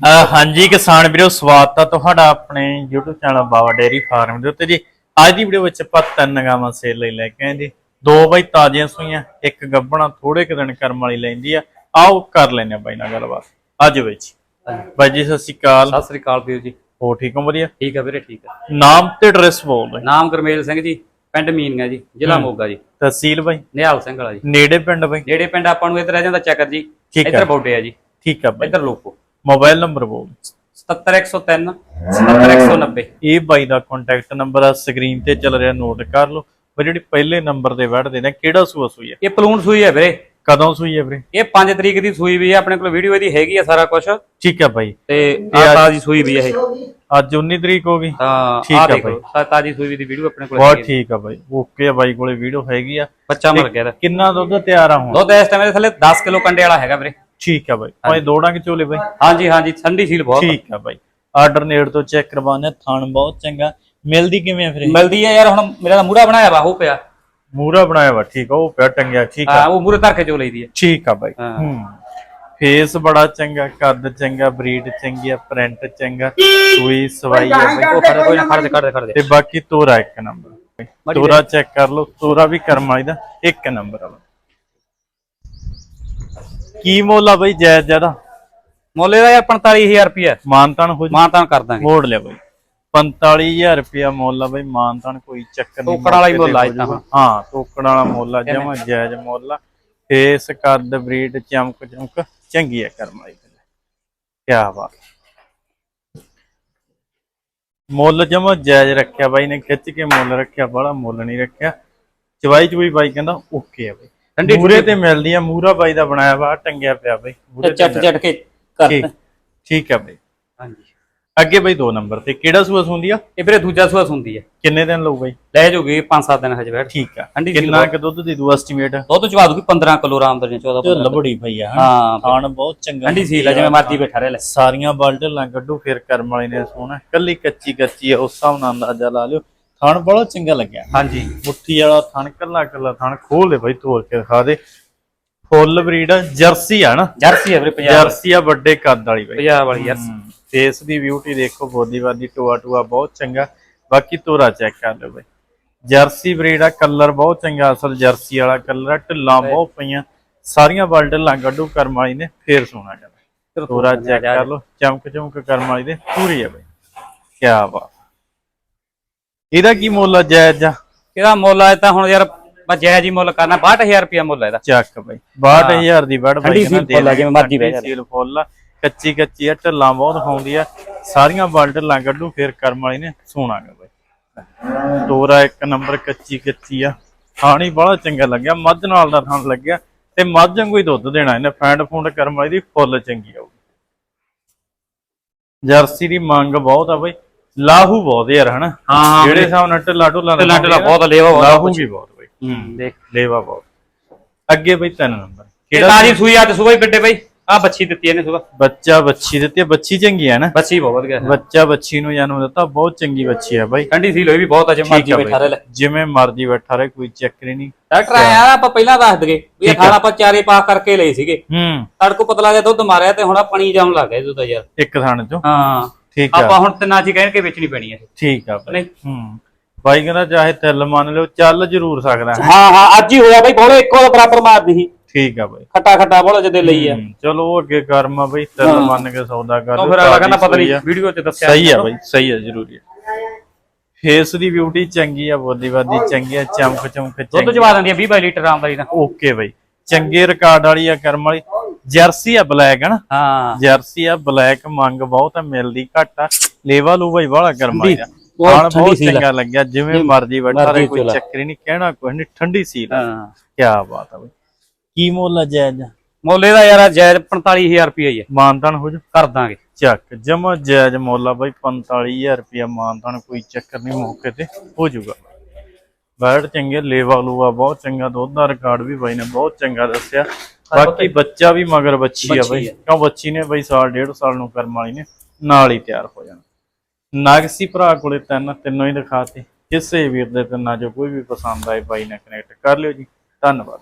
ਹਾਂਜੀ ਕਿਸਾਨ ਵੀਰੋ ਸਵਾਗਤ ਹੈ ਤੁਹਾਡਾ ਆਪਣੇ YouTube channel Bawa dairy farm ਦੇ ਉੱਤੇ ਜੀ। ਅੱਜ ਦੀ ਵੀਡੀਓ ਵਿੱਚ ਆਪਾਂ ਤਿੰਨ ਗਾਵਾਂ ਸੇਲ ਲਈ ਲੈ ਕੇ ਆਏ ਜੀ। ਦੋ ਬਾਈ ਤਾਜ਼ੀਆਂ ਸੂਈਆਂ ਇੱਕ ਗੱਬਣਾ ਥੋੜੇ ਕੁ ਦਿਨ ਕਰਮ ਵਾਲੀ ਲੈਂਦੀ ਆ। ਆਓ ਕਰ ਲੈਨੇ ਆ ਬਾਈ ਨਾਲ ਗੱਲਬਾਤ। ਅੱਜ ਵਿੱਚ ਬਾਈ ਜੀ ਸਤਿ ਸ਼੍ਰੀ ਅਕਾਲ। ਸਤਿ ਸ੍ਰੀ ਅਕਾਲ ਵੀਰ ਜੀ। ਹੋ ਠੀਕ ਹੋ ਵਧੀਆ? ਠੀਕ ਹੈ ਵੀਰੇ ਠੀਕ ਹੈ ਨਾਮ ਤੇ ਐਡਰੈਸ ਬੋਲ ਰਹੇ ਨਾਮ ਗੁਰਮੇਲ ਸਿੰਘ ਜੀ ਪਿੰਡ ਮੀਨੀਆਂ ਜੀ ਜ਼ਿਲ੍ਹਾ ਮੋਗਾ ਜੀ। ਤਹਿਸੀਲ ਬਾਈ? ਨਿਹਾਲ ਸਿੰਘ ਵਾਲਾ ਜੀ। ਨੇੜੇ ਪਿੰਡ ਬਾਈ? ਜਿਹੜੇ ਪਿੰਡ ਆਪਾਂ ਨੂੰ ਇੱਧਰ ਰਹਿ ਜਾਂਦਾ ਚੱਕਰ ਜੀ। ਇੱਧਰ ਬੋਡੇ ਆ ਜੀ। ਠੀਕ ਆ ਬਾਈ। ਇੱਧਰ ਲੋਕੋ। ਮੋਬਾਈਲ ਨੰਬਰ ਬੋਲ। 77103 77190 ਇਹ ਬਾਈ ਦਾ ਕੰਟੈਕਟ ਨੰਬਰ ਆ ਸਕਰੀਨ ਤੇ ਚੱਲ ਰਿਹਾ ਨੋਟ ਕਰ ਲਓ। ਬਈ ਜਿਹੜੀ ਪਹਿਲੇ ਨੰਬਰ ਤੇ ਵੜਦੇ ਨੇ ਕਿਹੜਾ ਸੂਆ ਸੂਈ ਹੈ? ਇਹ ਪਲੂਨ ਸੂਈ ਹੈ ਵੀਰੇ। ਕਦੋਂ ਸੂਈ ਹੈ ਵੀਰੇ? ਇਹ 5 ਤਰੀਕ ਦੀ ਸੂਈ ਵੀ ਹੈ ਆਪਣੇ ਕੋਲ ਵੀਡੀਓ ਇਹਦੀ ਹੈਗੀ ਆ ਸਾਰਾ ਕੁਝ ਠੀਕ ਹੈ ਬਾਈ। ਤੇ ਆ ਤਾਜੀ ਸੂਈ ਵੀ ਹੈ ਇਹ। ਅੱਜ 19 ਤਰੀਕ ਹੋ ਗਈ। ਤਾਂ ਠੀਕ ਦੇਖੋ ਸਾ- ਤਾਜੀ ਸੂਈ ਵੀ ਦੀ ਵੀਡੀਓ ਆਪਣੇ ਕੋਲ ਬਹੁਤ ਹੈਗੀ ਆ। ਠੀਕ ਆ ਬਾਈ। ਓਕੇ ਆ ਬਾਈ ਕੋਲੇ ਵੀਡੀਓ ਹੈਗੀ ਆ। ਬੱਚਾ ਮਰ ਗਿਆ ਇਹਦਾ। ਕਿੰਨਾ ਦੁੱਧ ਤਿਆਰ ਆ ਹੁਣ? ਦੁੱਧ ਇਸ ਟਾਈਮ ਦੇ ਥੱਲੇ 10 ਕਿਲੋ ਕੰਡੇ ਵਾਲਾ ਹੈਗਾ ਵੀਰੇ। ਠੀਕ ਆ ਬਾਈ। ਭਾਵੇਂ ਦੋੜਾਂ ਕਿ ਚੋਲੇ ਬਾਈ। ਹਾਂਜੀ ਹਾਂਜੀ ਠੰਡੀ ਸੀਲ ਬਹੁਤ ਠੀਕ ਆ ਬਾਈ। ਆਰਡਰ ਨੇੜ ਤੋਂ ਚੈੱਕ ਕਰਵਾਉਣੇ ਥਣ ਬਹੁਤ ਚੰਗਾ। ਮਿਲਦੀ ਕਿਵੇਂ ਫਿਰ? ਮਿਲਦੀ ਹੈ ਯਾਰ ਹੁਣ ਮੇਰਾ ਤਾਂ ਮੂੜਾ ਬਣਾਇਆ ਵਾ ਉਹ ਪਿਆ। ਮੂਹਰਾ ਬਣਾਇਆ ਵਾ ਠੀਕ ਆ ਉਹ ਪਿਆ ਟੰਗਿਆ ਠੀਕ ਆ। ਹਾਂ ਉਹ ਮੂਰੇ ਧਰ ਕੇ ਜੋ ਲਈਦੀ ਹੈ ਠੀਕ ਆ ਬਾਈ। ਹਾਂ। ਹੂੰ। ਫੇਸ ਬੜਾ ਚੰਗਾ ਕੱਦ ਚੰਗਾ ਬਰੀਡ ਚੰਗੀ ਆ ਪ੍ਰਿੰਟ ਚੰਗਾ ਸੂਈ ਸਵਾਈ ਆ ਉਹ ਖੜ ਕੋਈ ਨਾ ਖੜ ਦੇ ਖੜ ਦੇ ਖੜ ਦੇ। ਤੇ ਬਾਕੀ ਤੋਰਾ ਇੱਕ ਨੰਬਰ। ਤੋਰਾ ਚੈੱਕ ਕਰ ਲਓ ਤੋਰਾ ਵੀ ਕਰਮ ਵਾਲੀ ਦਾ ਇੱਕ ਨੰਬਰ ਆ ਕੀ ਮੁੱਲ ਆ ਬਈ ਜਾਇਜ਼ ਜ਼ਿਆਦਾ ਮੁੱਲ ਇਹਦਾ ਯਾਰ 45000 ਰੁਪਿਆ ਮਾਨਤਾਨ ਹੋ ਜਾ ਮਾਨਤਾਨ ਕਰ ਦਾਂਗੇ। ਮੋੜ ਲਿਆ ਬਈ। 45000 ਰੁਪਿਆ ਮੁੱਲ ਆ ਬਈ ਮਾਨਤਾਨ ਕੋਈ ਚੱਕਰ ਨਹੀਂ। ਤੋਕੜ ਵਾਲਾ ਹੀ ਮੁੱਲ ਆ ਇਹ ਤਾਂ। ਹਾਂ ਤੋਕੜ ਵਾਲਾ ਮੁੱਲ ਆ ਜਮਾ ਜਾਇਜ਼ ਮੁੱਲ ਆ। ਫੇਸ ਕੱਦ ਬਰੀਡ ਚਮਕ ਚਮਕ ਚੰਗੀ ਆ ਕਰਮ ਵਾਲੀ ਕੀ ਬਾਤ। ਮੁੱਲ ਜਮਾ ਜਾਇਜ਼ ਰੱਖਿਆ ਬਾਈ ਨੇ ਖਿੱਚ ਕੇ ਮੁੱਲ ਰੱਖਿਆ ਬੜਾ ਮੁੱਲ ਨਹੀਂ ਰੱਖਿਆ। ਚਵਾਈ ਚੁਈ ਬਾਈ ਕਹਿੰਦਾ ਓਕੇ ਆ ਬਾਈ। ਠੰਡੀ ਮੂਰੇ ਤੇ ਮਿਲਦੀ ਆ ਮੂਰਾ ਬਾਈ ਦਾ ਬਣਾਇਆ ਵਾ ਟੰਗਿਆ ਪਿਆ ਬਾਈ ਮੂਹਰੇ ਤੇ ਚੱਟ ਚੱਟ ਕੇ ਕਰ ਠੀਕ ਆ ਬਾਈ। ਹਾਂਜੀ। ਅੱਗੇ ਬਾਈ ਦੋ ਨੰਬਰ ਤੇ ਕਿਹੜਾ ਸੂਆ ਹੁੰਦੀ ਆ? ਇਹ ਵੀਰੇ ਦੂਜਾ ਸੂਆ ਸੁੰਦੀ ਹੈ ਕਿੰਨੇ ਦਿਨ ਲਊ ਬਾਈ? ਲੈ ਜੂਗੀ 5-7 ਦਿਨ ਹਜੇ ਬੈਠ। ਠੀਕ ਆ। ਕਿੰਨਾ ਕਿ ਦੁੱਧ ਦੀ ਦੂ ਐਸਟੀਮੇਟ? ਦੁੱਧ ਚਵਾ ਦੂਗੀ 15 ਕਿਲੋ ਆਰਾਮ ਦਰ 14 ਤੇ ਲਬੜੀ ਪਈ ਆ ਹਾਂ ਖਾਣ ਬਹੁਤ ਚੰਗਾ ਠੰਡੀ ਸੀ ਲੈ ਜਿਵੇਂ ਮਰਜ਼ੀ ਬੈਠਾ ਰਹਿ ਲੈ। ਸਾਰੀਆਂ ਬਾਲਟਲਾਂ ਕੱਢੂ ਫਿਰ ਕਰਮ ਵਾਲੀ ਨੇ ਸੋਹਣਾ। ਕੱਲੀ ਕੱਚੀ ਕੱਚੀ ਆ ਉਸ ਹਿਸਾਬ ਨਾਲ ਅੰਦਾਜ਼ਾ ਲਾ ਲਿਓ। ਥਣ ਬੜਾ ਚੰਗਾ ਲੱਗਿਆ। ਹਾਂਜੀ। ਮੁੱਠੀ ਵਾਲਾ ਥਣ ਕੱਲਾ ਕੱਲਾ ਥਣ ਖੋਲ ਦੇ ਬਾਈ ਤੋੜ ਕੇ ਦਿਖਾ ਦੇ। ਫੁੱਲ ਬਰੀਡ ਆ ਜਰਸੀ ਆ ਨਾ। ਜਰਸੀ ਹੈ ਵੀਰੇ ਪੰਜਾਬ ਜਰਸੀ ਆ ਵੱਡੇ ਕੱਦ ਵਾਲੀ ਬਾਈ। ਪੰਜਾਬ ਵਾਲੀ ਜਰਸੀ। ਫੇਸ ਦੀ ਬਿਊਟੀ ਦੇਖੋ ਬੋਦੀਵਾਦੀ ਟੋਆ ਟੋਆ ਬਹੁਤ ਚੰਗਾ। ਬਾਕੀ ਤੋਰਾ ਚੈੱਕ ਕਰ ਲਓ ਬਾਈ। ਜਰਸੀ ਬਰੀਡ ਆ ਕਲਰ ਬਹੁਤ ਚੰਗਾ ਅਸਲ ਜਰਸੀ ਵਾਲਾ ਕਲਰ ਆ ਢਿੱਲਾਂ ਬਹੁਤ ਪਈਆਂ। ਸਾਰੀਆਂ ਬਲ ਢਿੱਲਾਂ ਕੱਢੂ ਕਰਮ ਵਾਲੀ ਨੇ ਫੇਰ ਸੋਨਾ ਕਰ ਤੋਰਾ ਚੈੱਕ ਕਰ ਲਓ ਚਮਕ ਚਮਕ ਕਰਮ ਵਾਲੀ ਦੇ ਪੂਰੀ ਆ ਬਾਈ। ਕੀ ਬਾਤ। ਇਹਦਾ ਕੀ ਮੁੱਲ ਆ ਜਾਇਜ਼ ਆ? ਇਹਦਾ ਮੁੱਲ ਆ ਤਾਂ ਹੁਣ ਯਾਰ ਬਸ ਜਾਇਜ਼ ਹੀ ਮੁੱਲ ਕਰਨਾ 62000 ਰੁਪਿਆ ਮੁੱਲ ਆ ਇਹਦਾ। ਚੱਕ ਬਾਈ। 62000 ਦੀ ਵੜ ਬਾਈ ਠੰਡੀ ਕਹਿੰਦਾ ਸੀਲ ਫੁੱਲ ਆ, ਜਿਵੇਂ ਮਰਜ਼ੀ ਬਹਿ ਜਾ। ਸੀਲ ਫੁੱਲ ਆ ਕੱਚੀ ਕੱਚੀ ਆ ਢਿੱਲਾਂ ਬਹੁਤ ਖਾਉਂਦੀ ਆ ਸਾਰੀਆਂ ਬਲ ਢਿੱਲਾਂ ਕੱਢੂ ਫੇਰ ਕਰਮ ਵਾਲੀ ਨੇ ਸੋਨਾ ਗਾ ਬਾਈ। ਤੋਰਾ ਇੱਕ ਨੰਬਰ ਕੱਚੀ ਕੱਚੀ ਆ। ਖਾਣੀ ਬੜਾ ਚੰਗਾ ਲੱਗਿਆ ਮੱਝ ਨਾਲ ਦਾ ਥਣ ਲੱਗਿਆ। ਤੇ ਮੱਝ ਵਾਂਗੂ ਹੀ ਦੁੱਧ ਦੇਣਾ ਇਹਨੇ ਫੈਂਡ ਫੂੰਡ ਕਰਮ ਵਾਲੀ ਦੀ ਫੁੱਲ ਚੰਗੀ ਆਊਗੀ। ਜਰਸੀ ਦੀ ਮੰਗ ਬਹੁਤ ਆ ਬਾਈ। ਲਾਹੂ ਬਹੁਤ ਯਾਰ ਹਨਾ? ਹਾਂ, ਹਾਂ ਜਿਹੜੇ ਹਿਸਾਬ ਨਾਲ ਢਿੱਲਾ ਢੁੱਲਾ ਢਿੱਲਾ ਢਿੱਲਾ ਬਹੁਤ ਲੇਵਾ ਬਹੁਤ ਲਾਹੂ ਵੀ ਬਹੁਤ ਬਾਈ। ਹੂੰ ਦੇਖ। ਲੇਵਾ ਬਹੁਤ। ਅੱਗੇ ਬਈ ਤਿੰਨ ਨੰਬਰ। ਇਹ ਕਿਹੜਾ ਤਾਜੀ ਸੂਈ ਆ ਤੇ ਸੂਈ ਕੱਢੇ ਬਈ। ਆ ਬੱਚੀ ਦਿੱਤੀ ਇਹਨੇ ਸੁਬਾ। ਬੱਚਾ ਬੱਚੀ ਦਿੱਤੀ ਆ, ਬੱਚੀ ਚੰਗੀ ਆ ਨਾ। ਬੱਚੀ ਬਹੁਤ ਵਧੀਆ। ਹੈ। ਬੱਚਾ ਬੱਚੀ ਨੂੰ ਜਨਮ ਦਿੱਤਾ ਬਹੁਤ ਚੰਗੀ ਬੱਚੀ ਆ ਬਾਈ। ਠੰਡੀ ਸੀ ਲੋਈ ਵੀ ਬਹੁਤ ਅਜੇ ਮਰਜ਼ੀ ਆ ਬੈਠਾ ਰਹਿ ਜਿਵੇਂ ਮਰਜ਼ੀ ਬੈਠਾ ਰਹੇ ਕੋਈ ਚੱਕਰ ਹੀ ਨਹੀਂ। ਡਾਕਟਰ ਆਇਆ ਆਪਾਂ ਪਹਿਲਾਂ ਦੱਸ ਦਗੇ ਵੀ ਇਹ ਖਾਣਾ ਆਪਾਂ ਚਾਰੇ ਪਾ ਕਰਕੇ ਲਏ ਸੀਗੇ। ਹੂੰ। ਤੜਕੋ ਪਤਲਾ ਜਿਹਾ ਦੁੱਧ ਮਾਰਿਆ ਤੇ ਹੁਣ ਆਹ ਪਾਣੀ ਜਾਮ ਲੱਗ ਗਿਆ ਦੁੱਧ ਯਾਰ। ਇੱਕ ਥਾਣ ਚੋਂ। ਹਾਂ। ਠੀਕ ਆ। ਆਪਾਂ ਹੁਣ ਤਿੰਨਾਂ ਚ ਕਹਿਣ ਕੇ ਵੇਚਣੀ ਪੈਣੀ ਹੈ ਠੀਕ ਆ ਬਾਈ ਨਹੀਂ? ਹੂੰ। ਬਾਈ ਕਹਿੰਦਾ ਚਾਹੇ ਤਿਲ ਮੰਨ ਲਿਓ ਚੱਲ ਜ਼ਰੂਰ ਸਕਦਾ ਹੈ। ਹਾਂ ਹਾਂ ਅੱਜ ਹੀ ਹੋਇਆ ਬਈ ਬੋਲੇ ਇੱਕੋ ਦਾ ਬਰਾਬਰ ਮਾਰਦੀ ਸੀ। ਠੀਕ ਆ ਬਾਈ। ਖੱਟਾ ਖੱਟਾ ਬੋਲੇ ਜਦੇ ਲਈ ਆ। ਹੂੰ, ਚਲੋ ਉਹ ਅੱਗੇ ਕਰਮ ਆ ਬਾਈ ਤਿਲ ਮੰਨ ਕੇ ਸੌਦਾ ਕਰ ਤਾਂ ਲਿਓ, ਫਿਰ ਅਗਲਾ ਕਹਿੰਦਾ ਪਤਾ ਨਹੀਂ। ਵੀਡੀਓ 'ਚ ਦੱਸਿਆ ਸਹੀ ਆ ਬਾਈ ਸਹੀ ਆ ਜ਼ਰੂਰੀ ਆ। ਫੇਸ ਦੀ ਬਿਊਟੀ ਚੰਗੀ ਆ ਬੋਦੀ ਬਾਦੀ ਚੰਗੀ ਆ ਚਮਕ ਚਮਕ ਦੁੱਧ ਚੰਗੀ ਜਵਾ ਦਿੰਦੀ ਆ 20 22 ਲੀਟਰ ਆਮਦਾਨੀ ਦਾ। ਓਕੇ ਬਾਈ। ਚੰਗੇ ਰਿਕਾਰਡ ਵਾਲੀ ਆ ਕਰਮ ਵਾਲੀ। ਜਰਸੀ ਆ ਬਲੈਕ ਹੈ ਹਾਂ। ਜਰਸੀ ਆ ਬਲੈਕ ਮੰਗ ਬਹੁਤ ਆ ਮਿਲਦੀ ਘੱਟ ਆ। ਲੇਵਾ ਲੂ ਬਾਈ ਵਾਲਾ ਕਰਮ ਵਾਲੀ ਦਾ ਬਹੁਤ ਆ। ਚੰਗਾ ਲੱਗਿਆ ਜਿਵੇਂ ਮਰਜ਼ੀ ਬੈਠਾ ਰਹੇ ਕੋਈ। ਚੱਕਰ ਹੀ ਨਹੀਂ ਕਹਿਣਾ ਕੋਈ ਨਹੀਂ ਠੰਡੀ ਸੀਲ ਆ। ਹਾਂ। ਕੀ ਬਾਤ ਆ ਬਾਈ। ਕੀ ਮੁੱਲ ਆ ਜਾਇਜ਼? ਮੁੱਲ ਇਹਦਾ ਯਾਰ ਜਾਇਜ਼ 45000 ਰੁਪਏ ਹੀ ਆ। ਮਾਨਤਾਨ ਹੋ ਜਾ ਕਰ ਦਾਂਗੇ। ਚੱਕ ਜਮਾ ਜਾਇਜ਼ ਮੁੱਲ ਆ ਬਾਈ 45000 ਰੁਪਇਆ ਮਾਨਤਾਨ ਕੋਈ ਚੱਕਰ ਨਹੀਂ ਮੌਕੇ ਤੇ ਹੋ ਜਾਊਗਾ। ਬੈਡ ਚੰਗੇ ਲੇਵਾ ਲੂਆ ਬਹੁਤ ਚੰਗਾ ਦੁੱਧ ਦਾ ਰਿਕਾਰਡ ਵੀ ਬਾਈ ਨੇ ਬਹੁਤ ਚੰਗਾ ਦੱਸਿਆ। ਬਾਕੀ ਬੱਚਾ ਵੀ ਮਗਰ ਬੱਚੀ ਆ ਬਾਈ। ਕਿਉਂ ਬੱਚੀ ਨੇ? ਬਾਈ ਸਾਲ ਡੇਢ ਸਾਲ ਨੂੰ ਕਰਮ ਵਾਲੀ ਨੇ ਨਾਲ ਹੀ ਤਿਆਰ ਹੋ ਜਾਣਾ। ਨਾਗਸੀ ਭਰਾ ਕੋਲੇ ਤਿੰਨ ਤਿੰਨੋਂ ਹੀ ਦਿਖਾਤੇ ਕਿਸੇ ਵੀਰ ਦੇ ਤਿੰਨਾਂ ਚੋਂ ਕੋਈ ਵੀ ਪਸੰਦ ਆਏ ਬਾਈ ਨਾਲ ਕਨੈਕਟ ਕਰ ਲਿਓ ਜੀ। ਧੰਨਵਾਦ।